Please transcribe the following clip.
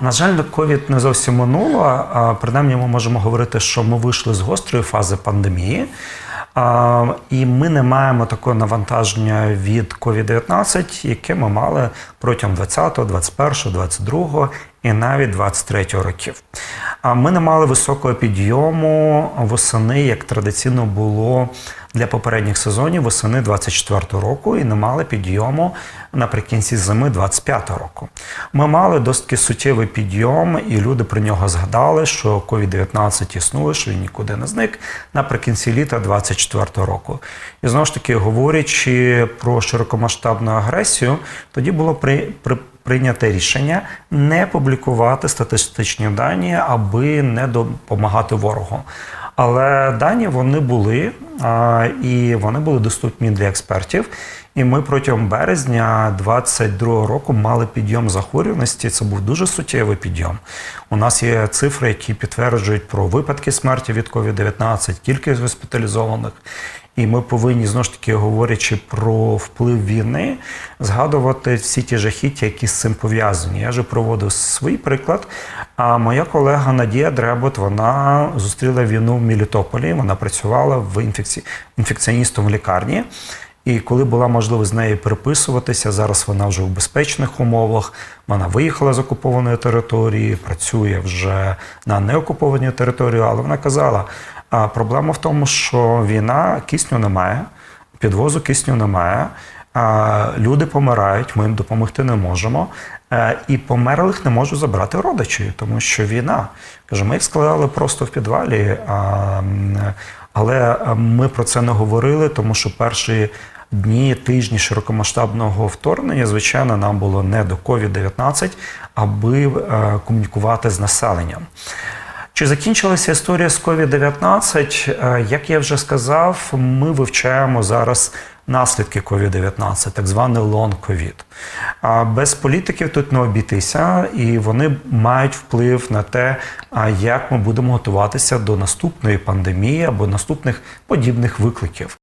На жаль, ковід не зовсім минуло. Принаймні, ми можемо говорити, що ми вийшли з гострої фази пандемії. І ми не маємо такого навантаження від COVID-19, яке ми мали протягом 20, 21, 22 і навіть 23 років. Ми не мали високого підйому восени, як традиційно було для попередніх сезонів восени 24 року, і не мали підйому наприкінці зими 25 року. Ми мали досить суттєвий підйом, і люди про нього згадали, що COVID-19 існує, що він нікуди не зник наприкінці літа 24 року. І знову ж таки, говорячи про широкомасштабну агресію, тоді було при, при прийняте рішення не публікувати статистичні дані, аби не допомагати ворогу. Але дані вони були, і вони були доступні для експертів. І ми протягом березня 22 року мали підйом захворюваності. Це був дуже суттєвий підйом. У нас є цифри, які підтверджують про випадки смерті від COVID-19, кількість госпіталізованих. І ми повинні знову ж таки, говорячи про вплив війни, згадувати всі ті жахіття, які з цим пов'язані. Я вже проводив свій приклад. А моя колега Надія Дребот вона зустріла війну в Мілітополі. Вона працювала в інфекці... інфекціоністом в лікарні. І коли була можливість з нею переписуватися, зараз вона вже в безпечних умовах. Вона виїхала з окупованої території, працює вже на неокупованій території, але вона казала. А проблема в тому, що війна кисню немає, підвозу кисню немає. Люди помирають, ми їм допомогти не можемо. Е, І померлих не можуть забрати родичі, тому що війна. Каже, ми їх складали просто в підвалі, але ми про це не говорили, тому що перші дні, тижні широкомасштабного вторгнення, звичайно, нам було не до COVID-19, аби е, комунікувати з населенням. Чи закінчилася історія з COVID-19? Е, Як я вже сказав, ми вивчаємо зараз наслідки COVID-19, так званий лонг-ковід. Без політиків тут не обійтися, і вони мають вплив на те, як ми будемо готуватися до наступної пандемії або наступних подібних викликів.